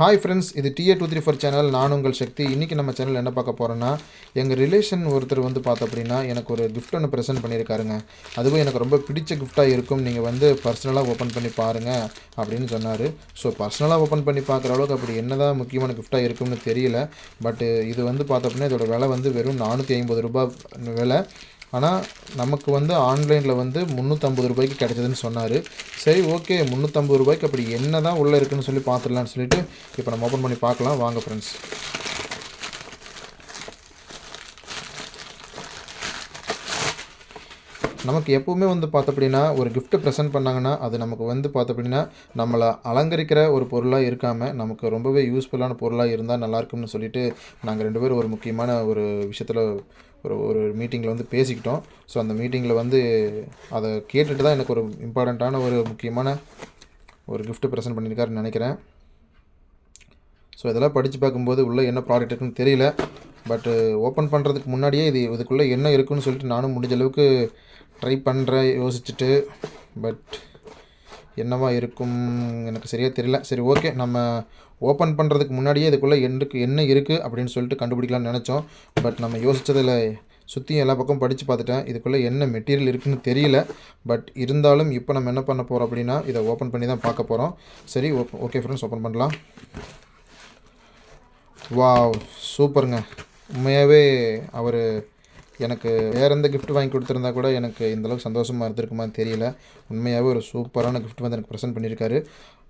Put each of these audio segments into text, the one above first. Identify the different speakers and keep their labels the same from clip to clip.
Speaker 1: Hi friends இது TA two three four channel நான் உங்கள் சக்தி. இன்றைக்கி நம்ம சேனல் என்ன பார்க்க போகிறோன்னா எங்கள் ரிலேஷன் ஒருத்தர் வந்து பார்த்த அப்படின்னா எனக்கு ஒரு கிஃப்ட் ஒன்று ப்ரெசென்ட் பண்ணியிருக்காருங்க. அதுவும் எனக்கு ரொம்ப பிடிச்ச கிஃப்ட்டாக இருக்கும். நீங்கள் வந்து பர்சனலாக ஓப்பன் பண்ணி பாருங்கள் அப்படின்னு சொன்னார். ஸோ பர்சனலாக ஓப்பன் பண்ணி பார்க்குற அளவுக்கு அப்படி என்ன தான் முக்கியமான கிஃப்ட்டாக இருக்கும்னு தெரியல. பட் இது வந்து பார்த்தோம் அப்படின்னா இதோட விலை வந்து வெறும் நானூற்றி ஐம்பது ரூபாய் விலை. ஆனால் நமக்கு வந்து ஆன்லைனில் வந்து முந்நூற்றம்பது ரூபாய்க்கு கிடைச்சதுன்னு சொன்னார். சரி ஓகே முந்நூற்றம்பது ரூபாய்க்கு அப்படி என்ன தான் உள்ளே இருக்குன்னு சொல்லி பார்த்துடலான்னு சொல்லிட்டு இப்போ நம்ம ஓப்பன் பண்ணி பார்க்கலாம். வாங்க ஃப்ரெண்ட்ஸ் நமக்கு எப்போவுமே வந்து பார்த்தப்படின்னா ஒரு கிஃப்ட்டு ப்ரெசென்ட் பண்ணாங்கன்னா அது நமக்கு வந்து பார்த்தப்படின்னா நம்மளை அலங்கரிக்கிற ஒரு பொருளாக இருக்காமல் நமக்கு ரொம்பவே யூஸ்ஃபுல்லான பொருளாக இருந்தால் நல்லாயிருக்கும்னு சொல்லிட்டு நாங்கள் ரெண்டு பேரும் ஒரு முக்கியமான ஒரு விஷயத்தில் ஒரு ஒரு மீட்டிங்கில் வந்து பேசிக்கிட்டோம். ஸோ அந்த மீட்டிங்கில் வந்து அதை கேட்டுட்டு தான் எனக்கு ஒரு இம்பார்ட்டண்ட்டான ஒரு முக்கியமான ஒரு கிஃப்ட்டு ப்ரெசென்ட் பண்ணியிருக்காருன்னு நினைக்கிறேன். ஸோ இதெல்லாம் படித்து பார்க்கும்போது உள்ளே என்ன ப்ராடக்ட் இருக்குன்னு தெரியல. பட்டு ஓப்பன் பண்ணுறதுக்கு முன்னாடியே இது இதுக்குள்ளே என்ன இருக்குன்னு சொல்லிட்டு நானும் முடிஞ்ச அளவுக்கு ட்ரை பண்ணுறேன் யோசிச்சுட்டு. பட் என்னவா இருக்கும்? எனக்கு சரியாக தெரியல. சரி ஓகே நம்ம ஓப்பன் பண்ணுறதுக்கு முன்னாடியே இதுக்குள்ளே என்னக்கு என்ன இருக்குது அப்படின்னு சொல்லிட்டு கண்டுபிடிக்கலாம்னு நினச்சோம். பட் நம்ம யோசித்ததில் சுற்றியும் எல்லா பக்கம் படித்து பார்த்துட்டேன். இதுக்குள்ளே என்ன மெட்டீரியல் இருக்குதுன்னு தெரியல. பட் இருந்தாலும் இப்போ நம்ம என்ன பண்ண போகிறோம் அப்படின்னா இதை ஓப்பன் பண்ணி தான் பார்க்க போகிறோம் சரி ஓகே ஃப்ரெண்ட்ஸ் ஓப்பன் பண்ணலாம். வாவ் சூப்பருங்க உண்மையாகவே அவர் எனக்கு வேறு எந்த கிஃப்ட் வாங்கி கொடுத்துருந்தா கூட எனக்கு இந்த அளவுக்கு சந்தோஷமாக இருந்திருக்குமான்னு தெரியல. உண்மையாகவே ஒரு சூப்பரான கிஃப்ட் வந்து எனக்கு ப்ரெசென்ட் பண்ணியிருக்காரு.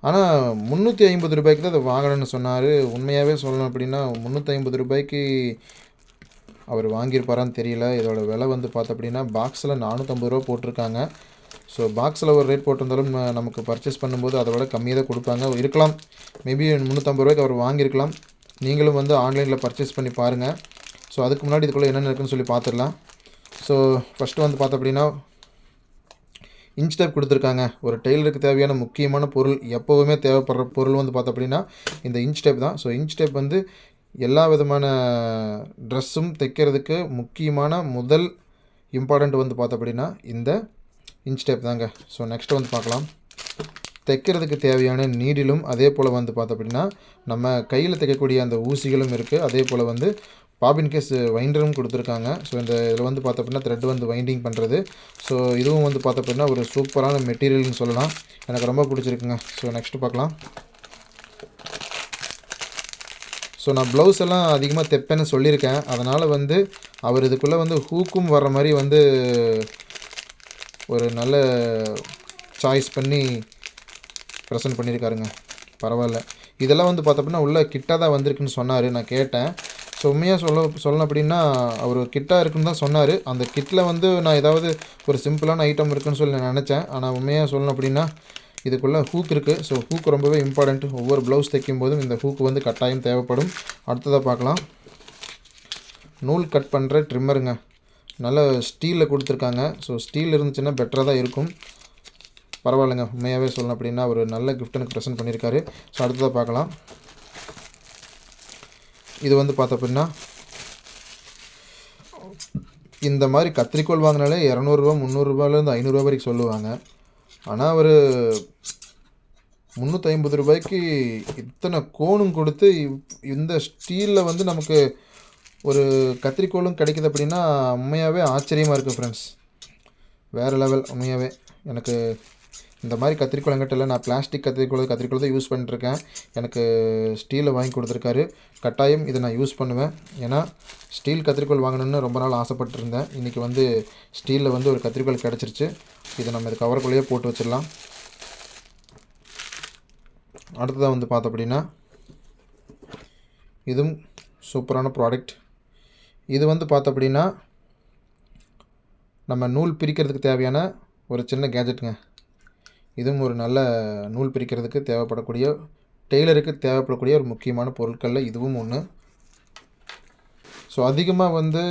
Speaker 1: ஆனால் முந்நூற்றி ஐம்பது ரூபாய்க்கு தான் அதை வாங்கணும்னு சொன்னார். உண்மையாகவே சொல்லணும் அப்படின்னா முந்நூற்றி ஐம்பது ரூபாய்க்கு அவர் வாங்கியிருப்பாரான்னு தெரியல. இதோட விலை வந்து பார்த்த அப்படின்னா பாக்ஸில் நானூற்றம்பது ரூபா போட்டிருக்காங்க. ஸோ பாக்ஸில் ஒரு ரேட் போட்டிருந்தாலும் நமக்கு பர்ச்சேஸ் பண்ணும்போது அதை விட கம்மியாக தான் கொடுப்பாங்க. இருக்கலாம். மேபி முந்நூற்றம்பது ரூபாய்க்கு அவர் வாங்கியிருக்கலாம். நீங்களும் வந்து ஆன்லைனில் பர்ச்சேஸ் பண்ணி பாருங்கள் ஸோ அதுக்கு முன்னாடி இதுக்குள்ளே என்னென்ன இருக்குன்னு சொல்லி பார்த்துடலாம் ஸோ ஃபஸ்ட்டு வந்து பார்த்தோம் அப்படின்னா இன்ச் டேப் கொடுத்துருக்காங்க. ஒரு டெய்லருக்கு தேவையான முக்கியமான பொருள் எப்போவுமே தேவைப்படுற பொருள் வந்து பார்த்தோம் அப்படின்னா இந்த இன்ச் டேப் தான். ஸோ இன்ச் டேப் வந்து எல்லா விதமான ட்ரெஸ்ஸும் தைக்கிறதுக்கு முக்கியமான முதல் இம்பார்ட்டண்ட் வந்து பார்த்தோம் அப்படின்னா இந்த இன்ச் டேப் தாங்க. ஸோ நெக்ஸ்ட் வந்து பார்க்கலாம். தைக்கிறதுக்கு தேவையான நீடிலும் அதே போல் வந்து பார்த்தோம் அப்படின்னா நம்ம கையில் தைக்கக்கூடிய அந்த ஊசிகளும் இருக்குது அதே போல் வந்து பாபின் கேஸ் வைண்டரும் கொடுத்துருக்காங்க. ஸோ இந்த இதில் வந்து பார்த்தோம் அப்படின்னா த்ரெட் வந்து வைண்டிங் பண்ணுறது ஸோ இதுவும் வந்து பார்த்தோம் அப்படின்னா ஒரு சூப்பரான மெட்டீரியல்னு சொல்லலாம். எனக்கு ரொம்ப பிடிச்சிருக்குங்க. ஸோ நெக்ஸ்ட்டு பார்க்கலாம். ஸோ நான் ப்ளவுஸ் எல்லாம் அதிகமாக தைப்பேன்னு சொல்லியிருக்கேன். அதனால் வந்து அவர் இதுக்குள்ளே வந்து ஹூக்கும் வர்ற மாதிரி வந்து ஒரு நல்ல சாய்ஸ் பண்ணி ப்ரெசென்ட் பண்ணியிருக்காருங்க. பரவாயில்ல. இதெல்லாம் வந்து பார்த்த அப்படின்னா கிட்டாக தான் வந்திருக்குன்னு சொன்னார். நான் கேட்டேன். ஸோ உண்மையாக சொல்ல சொல்லணும் அப்படின்னா அவர் கிட்டாக இருக்குன்னு தான் சொன்னார். அந்த கிட்டில் வந்து நான் ஏதாவது ஒரு சிம்பிளான ஐட்டம் இருக்குன்னு சொல்லி நான் நினச்சேன். ஆனால் உண்மையாக சொல்லணும் அப்படின்னா இதுக்குள்ளே ஹூக் இருக்குது ஸோ ஹூக் ரொம்பவே இம்பார்ட்டண்ட் ஒவ்வொரு ப்ளவுஸ் தைக்கும் போதும் இந்த ஹூக் வந்து கட்டாயம் தேவைப்படும். அடுத்ததாக பார்க்கலாம். நூல் கட் பண்ணுற ட்ரிம்மருங்க நல்ல ஸ்டீலில் கொடுத்துருக்காங்க. ஸோ ஸ்டீல் இருந்துச்சுன்னா பெட்டராக தான் இருக்கும். பரவாயில்லைங்க. உண்மையாகவே சொல்லணும் அப்படின்னா ஒரு நல்ல கிஃப்ட் எனக்கு ப்ரெசென்ட் பண்ணியிருக்காரு. ஸோ அடுத்ததாக பார்க்கலாம். இது வந்து பார்த்த அப்படின்னா இந்த மாதிரி கத்திரிக்கோல் வாங்கினாலே இரநூறுபா முந்நூறுரூபாலேருந்து ஐநூறுரூவா வரைக்கும் சொல்லுவாங்க. ஆனால் அவர் முந்நூற்றி ஐம்பது ரூபாய்க்கு இத்தனை கோணும் கொடுத்து இந்த ஸ்டீலில் வந்து நமக்கு ஒரு கத்திரிக்கோலும் கிடைக்குது அப்படின்னா உண்மையாகவே ஆச்சரியமாக இருக்குது ஃப்ரெண்ட்ஸ் வேறு லெவல் உண்மையாகவே எனக்கு இந்த மாதிரி கத்திரிக்கோல் எங்கிட்ட இல்லை நான் பிளாஸ்டிக் கத்திரிக்கோள் கத்திரிக்கோள் தான் யூஸ் பண்ணிட்டுருக்கேன். எனக்கு ஸ்டீலில் வாங்கி கொடுத்துருக்காரு. கட்டாயம் இதை நான் யூஸ் பண்ணுவேன். ஏன்னா ஸ்டீல் கத்திரிக்கோல் வாங்கணும்னு ரொம்ப நாள் ஆசைப்பட்டிருந்தேன். இன்றைக்கி வந்து ஸ்டீலில் வந்து ஒரு கத்திரிக்கோல் கிடச்சிருச்சு. இதை நம்ம இது கவருக்குள்ளேயே போட்டு வச்சிடலாம். அடுத்ததாக வந்து பார்த்தோம் அப்படின்னா இதுவும் சூப்பரான ப்ராடக்ட் இது வந்து பார்த்தோம் அப்படின்னா நம்ம நூல் பிரிக்கிறதுக்கு தேவையான ஒரு சின்ன கேஜெட்டுங்க இதுவும் ஒரு நல்ல நூல் பிரிக்கிறதுக்கு தேவைப்படக்கூடிய டெய்லருக்கு தேவைப்படக்கூடிய ஒரு முக்கியமான பொருட்களில் இதுவும் ஒன்று ஸோ அதிகமாக வந்து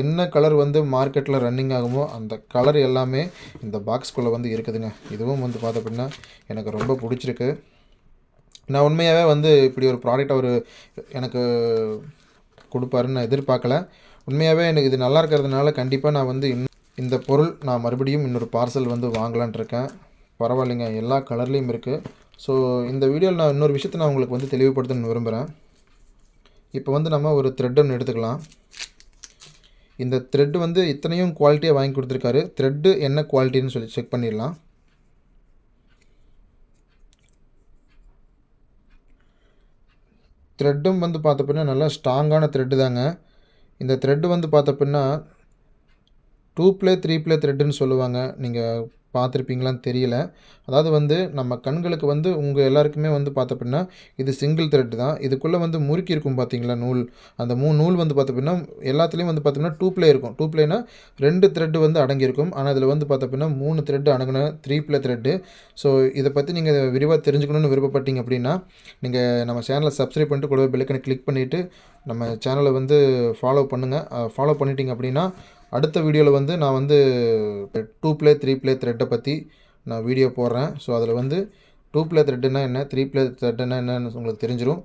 Speaker 1: என்ன கலர் வந்து மார்க்கெட்டில் ரன்னிங் ஆகுமோ அந்த கலர் எல்லாமே இந்த பாக்ஸ்குள்ளே வந்து இருக்குதுங்க. இதுவும் வந்து பார்த்த அப்படின்னா எனக்கு ரொம்ப பிடிச்சிருக்கு. நான் உண்மையாகவே வந்து இப்படி ஒரு ப்ராடக்ட் அவர் எனக்கு கொடுப்பாருன்னு நான் எதிர்பார்க்கல. உண்மையாகவே எனக்கு இது நல்லா இருக்கிறதுனால கண்டிப்பாக நான் வந்து இந்த பொருள் நான் மறுபடியும் இன்னொரு பார்சல் வந்து வாங்கலான் இருக்கேன். பரவாயில்லைங்க. எல்லா கலர்லேயும் இருக்குது ஸோ இந்த வீடியோவில் நான் இன்னொரு விஷயத்தை நான் உங்களுக்கு வந்து தெளிவுபடுத்தணும்னு விரும்புகிறேன் இப்போ வந்து நம்ம ஒரு த்ரெட் ஒன்று எடுத்துக்கலாம். இந்த த்ரெட் வந்து இத்தனையும் குவாலிட்டியாக வாங்கி கொடுத்துருக்காரு. த்ரெட்டு என்ன குவாலிட்டின்னு சொல்லி செக் பண்ணிடலாம். த்ரெட்டும் வந்து பார்த்தப்பன்னா நல்லா ஸ்ட்ராங்கான த்ரெட்டு தாங்க. இந்த த்ரெட்டு வந்து பார்த்தப்பன்னா டூ ப்ளே த்ரீ ப்ளே த்ரெட்டுன்னு சொல்லுவாங்க. நீங்கள் பார்த்துருப்பீங்களான்னு தெரியல. அதாவது வந்து நம்ம கண்களுக்கு வந்து உங்கள் எல்லாருக்குமே வந்து பார்த்தப்படின்னா இது சிங்கிள் த்ரெட் தான். இதுக்குள்ளே வந்து முறுக்கி இருக்கும் பார்த்தீங்களா நூல்? அந்த மூணு நூல் வந்து பார்த்தப்படின்னா எல்லாத்துலேயும் வந்து பார்த்தோம்னா டூ ப்ளே இருக்கும். டூ ப்ளேனா ரெண்டு த்ரெட்டு வந்து அடங்கியிருக்கும். ஆனால் இதில் வந்து பார்த்தப்படின்னா மூணு த்ரெட்டு அடங்கின த்ரீ ப்ளே த்ரெட்டு ஸோ இதை பற்றி நீங்கள் விரிவாக தெரிஞ்சுக்கணும்னு விருப்பப்பட்டீங்க அப்படின்னா நீங்கள் நம்ம சேனலை சப்ஸ்கிரைப் பண்ணிட்டு கூடவே பெல்லைக்கனை கிளிக் பண்ணிவிட்டு நம்ம சேனலை வந்து ஃபாலோ பண்ணுங்கள் ஃபாலோ பண்ணிட்டீங்க அப்படின்னா அடுத்த வீடியோவில் வந்து நான் வந்து டூ ப்ளே த்ரீ ப்ளே த்ரெட்டை பற்றி நான் வீடியோ போடுறேன். ஸோ அதில் வந்து டூ ப்ளே த்ரெட்டுனா என்ன த்ரீ ப்ளே த்ரெட்டுனா என்னன்னு உங்களுக்கு தெரிஞ்சிடும்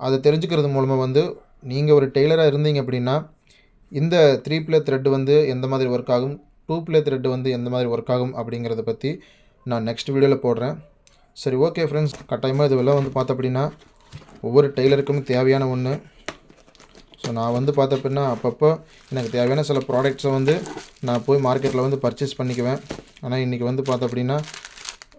Speaker 1: அதை தெரிஞ்சுக்கிறது மூலமாக வந்து நீங்கள் ஒரு டெய்லராக இருந்தீங்க அப்படின்னா இந்த த்ரீ ப்ளே த்ரெட் வந்து எந்த மாதிரி ஒர்க் ஆகும் டூ ப்ளே த்ரெட் வந்து எந்த மாதிரி ஒர்க் ஆகும் அப்படிங்கிறத பற்றி நான் நெக்ஸ்ட் வீடியோவில் போடுறேன். சரி ஓகே ஃப்ரெண்ட்ஸ் கட்டாயமாக இதுவெல்லாம் வந்து பார்த்த அப்படின்னா ஒவ்வொரு டெய்லருக்கும் தேவையான ஒன்று ஸோ நான் வந்து பார்த்த அப்படின்னா அப்பப்போ எனக்கு தேவையான சில ப்ராடக்ட்ஸை வந்து நான் போய் மார்க்கெட்டில் வந்து பர்ச்சேஸ் பண்ணிக்குவேன். ஆனால் இன்றைக்கி வந்து பார்த்த அப்படின்னா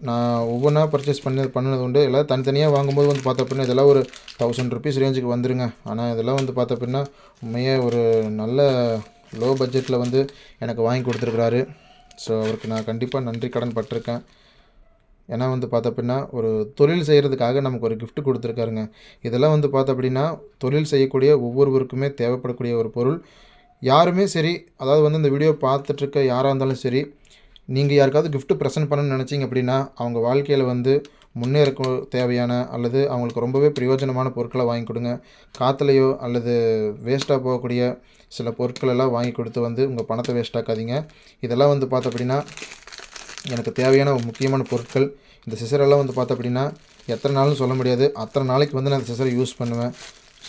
Speaker 1: நான் ஒவ்வொன்றா பர்ச்சேஸ் பண்ணது பண்ணது உண்டு. எல்லாம் தனித்தனியாக வாங்கும்போது வந்து பார்த்த அப்படின்னா இதெல்லாம் ஒரு தௌசண்ட் ருபீஸ் ரேஞ்சுக்கு வந்துருங்க. ஆனால் இதெல்லாம் வந்து பார்த்த அப்படின்னா உண்மையாக ஒரு நல்ல லோ பட்ஜெட்டில் வந்து எனக்கு வாங்கி கொடுத்துருக்குறாரு. ஸோ அவருக்கு நான் கண்டிப்பாக நன்றி கடன் பட்டிருக்கேன். ஏன்னா வந்து பார்த்த அப்படின்னா ஒரு தொழில் செய்கிறதுக்காக நமக்கு ஒரு கிஃப்ட் கொடுத்துருக்காருங்க. இதெல்லாம் வந்து பார்த்த அப்படின்னா தொழில் செய்யக்கூடிய ஒவ்வொருவருக்குமே தேவைப்படக்கூடிய ஒரு பொருள். யாருமே சரி அதாவது வந்து இந்த வீடியோ பார்த்துட்ருக்க யாராக இருந்தாலும் சரி நீங்கள் யாருக்காவது கிஃப்ட் ப்ரெசென்ட் பண்ணணும்னு நினச்சிங்க அப்படின்னா அவங்க வாழ்க்கையில் வந்து முன்னேறக்கு தேவையான அல்லது அவங்களுக்கு ரொம்பவே பிரயோஜனமான பொருட்களை வாங்கி கொடுங்க. காற்றுலையோ அல்லது வேஸ்ட்டாக போகக்கூடிய சில பொருட்களெல்லாம் வாங்கி கொடுத்து வந்து உங்கள் பணத்தை வேஸ்ட்டாக்காதீங்க இதெல்லாம் வந்து பார்த்த அப்படின்னா எனக்கு தேவையான ஒரு முக்கியமான பொருட்கள் இந்த சிசரெல்லாம் வந்து பார்த்த அப்படின்னா எத்தனை நாள்னு சொல்ல முடியாது. அத்தனை நாளைக்கு வந்து நான் இந்த சிசரை யூஸ் பண்ணுவேன்.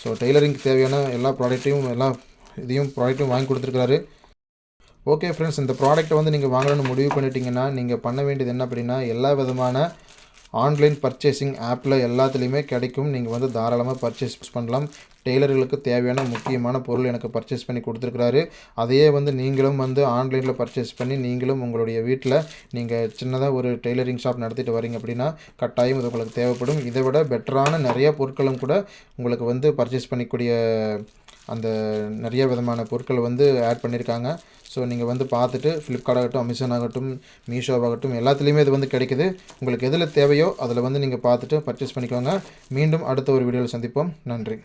Speaker 1: ஸோ டெய்லரிங்க்கு தேவையான எல்லா ப்ராடக்ட்டையும் எல்லா இதையும் ப்ராடக்ட்டையும் வாங்கி கொடுத்துருக்காரு ஓகே ஃப்ரெண்ட்ஸ் இந்த ப்ராடக்ட்டை வந்து நீங்கள் வாங்கணும்னு முடிவு பண்ணிட்டீங்கன்னா நீங்கள் பண்ண வேண்டியது என்ன அப்படின்னா எல்லா விதமான ஆன்லைன் பர்ச்சேசிங் ஆப்பில் எல்லாத்துலேயுமே கிடைக்கும். நீங்கள் வந்து தாராளமாக பர்ச்சேஸ் பண்ணலாம். டெய்லர்களுக்கு தேவையான முக்கியமான பொருள் எனக்கு பர்ச்சேஸ் பண்ணி கொடுத்துருக்குறாரு. அதையே வந்து நீங்களும் வந்து ஆன்லைனில் பர்ச்சேஸ் பண்ணி நீங்களும் உங்களுடைய வீட்டில் நீங்கள் சின்னதாக ஒரு டெய்லரிங் ஷாப் நடத்திட்டு வரீங்க அப்படின்னா கட்டாயம் இது உங்களுக்கு தேவைப்படும். இதை விட பெட்டரான நிறைய பொருட்களும் கூட உங்களுக்கு வந்து பர்ச்சேஸ் பண்ணிக்கூடிய அந்த நிறைய விதமான பொருட்கள் வந்து ஆட் பண்ணியிருக்காங்க ஸோ நீங்கள் வந்து பார்த்துட்டு ஃப்ளிப்கார்ட் ஆகட்டும் அமேசான் ஆகட்டும் மீஷோ ஆகட்டும் எல்லாத்துலேயுமே இது வந்து கிடைக்குது. உங்களுக்கு எதில் தேவையோ அதில் வந்து நீங்கள் பார்த்துட்டு பர்ச்சேஸ் பண்ணிக்கோங்க. மீண்டும் அடுத்த ஒரு வீடியோவில் சந்திப்போம். நன்றி.